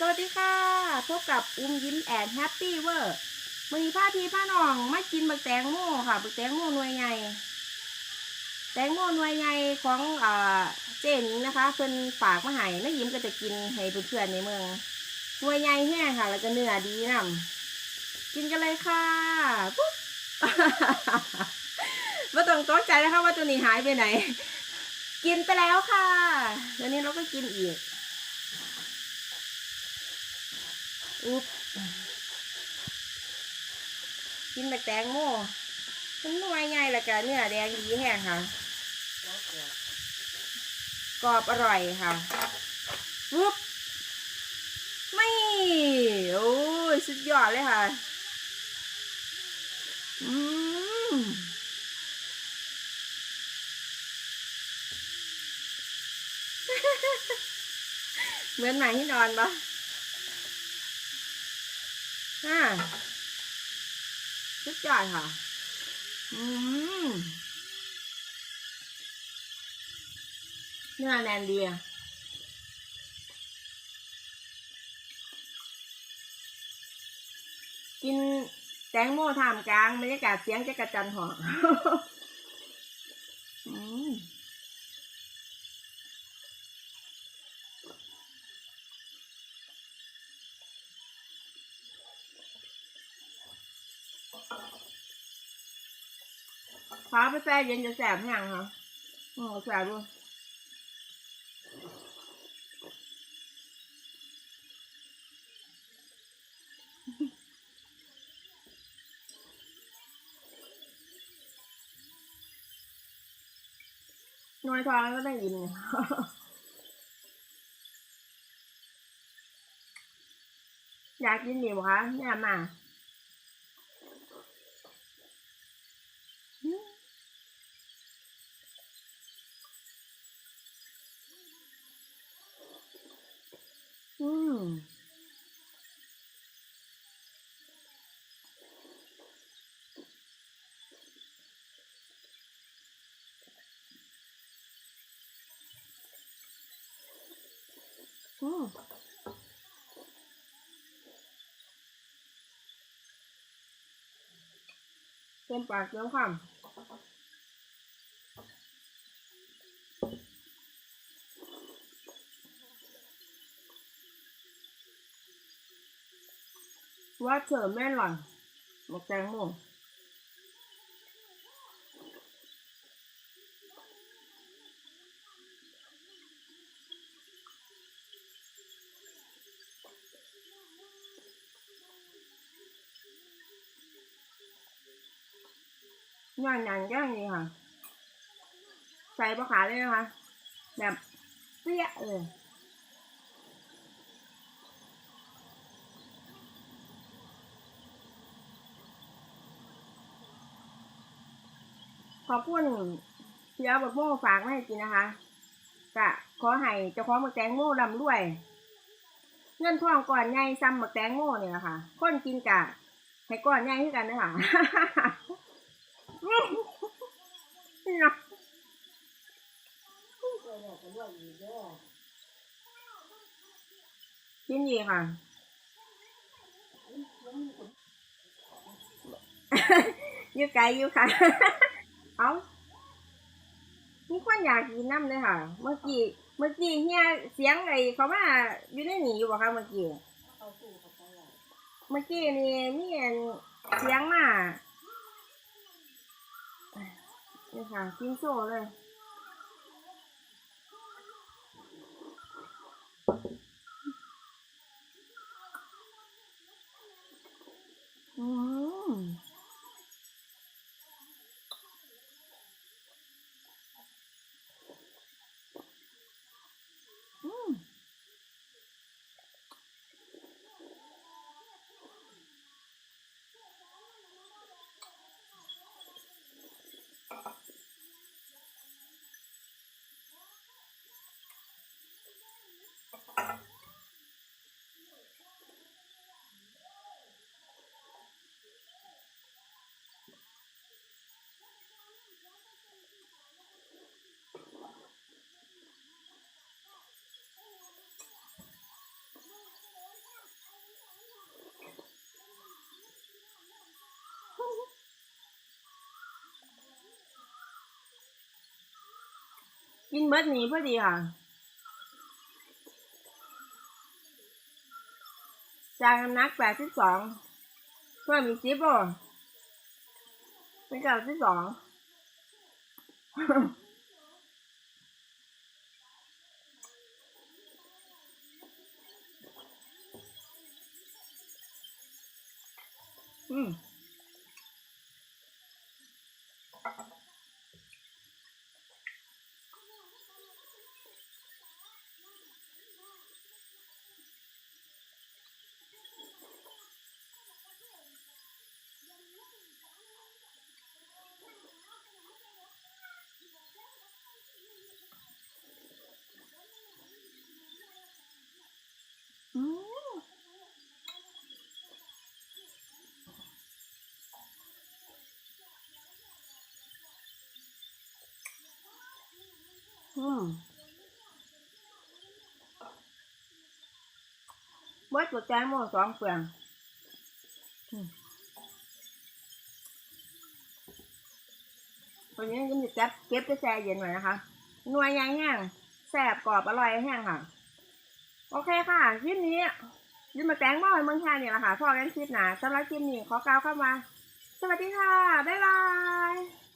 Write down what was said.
สวัสดีค่ะ พบกับอุ้มยิ้มแอนแฮปปี้เวอร์วันนี้าพี่พานองมากินบักแตงโมค่ะบักแตงโมหน่วยใหญ่แตงโมหน่วยใหญ่ของอ่าเจนิงนะคะเพิ่นฝากมาให้น้ายิ้มก็จะกินให้เพื่อนๆในเมืองหน่วยใหญ่แห้งค่ะ แล้วก็เนื้อดีนํกินกันเลยค่ะปุ๊บว่าต้องตกใจนะคะว่าตัวนี้หายไปไหน กินไปแล้วค่ะเดี๋ยวนี้เราก็กินอีก อุ๊บกินแบบแตงโมมันหน่วใหญ่ล้วก็เนื้อแดงดีแห้งค่ะ กรอบอร่อยค่ะปุ๊บไม่โอ้ยสุดยอดเลยค่ะ อืมเหมือนหมาที่นอนปะ อ่าสุดใหญ่ค่ะ อืมเนื้อแน่นดีอะกินแตงโมท่ามกลางบรรยากาศเสียงจะกระจันหออื ฟ้าไปแช่เย็นจะแสบยังคะโอ้แสบด้วยน้อยทองก็ได้ยินเอยากกินดีบ่คะเนี่มามอืม อืมเต็มปากเต็มคำว่าเธอแม่หล่อนหมกแตงโม ย่างอย่างย่างนี้ค่ะ ใส่ปลาขาเลยนะคะ แบบเปรี้ยเลยขอบคุณเสียบักโม่ฝากมาให้กินนะคะกะขอให้เจ้าของบักแตงโม่ลำรวย เงินทองก่อนใหญ่ซ้ำบักแตงโม่เนี่ยนะคะคนกินกะให้ก่อนใหญ่ขึ้กันนะคะ นาะกินดีค่ะอยู่ไกลอยู่ค่ะ เอามีคนอยากกินน้ำเลยค่ะ เมื่อกี้ เมื่อกี้เฮียเสียงไอ้เขาว่าอยู่ในหนีอยู่บ่คะเมื่อกี้ เมื่อกี้นี่มีเสียงมา นี่ค่ะกิน กินเบิดหนีพอดีค่ะจากน้ำหนักแปดสิบสองเพิ่มอีกสิบโลเป็นเก้าสิบสองอืม อืม อืมเบิดตัวแจงโมสองเปลืองวันนี้ก็มีเก็บเก็บจะแช่เย็นหน่อยนะคะหน่วยใหญ่แห้งแซ่บกรอบอร่อยแห้งค่ะ โอเคค่ะคลิปนี้ยินมาแตงบ่อยเมืองแค่นี่แหละค่ะพอกันคลิปหนาสำหรับคลิปนี้ขอกล่าวคำว่าสวัสดีค่ะ บ๊ายบาย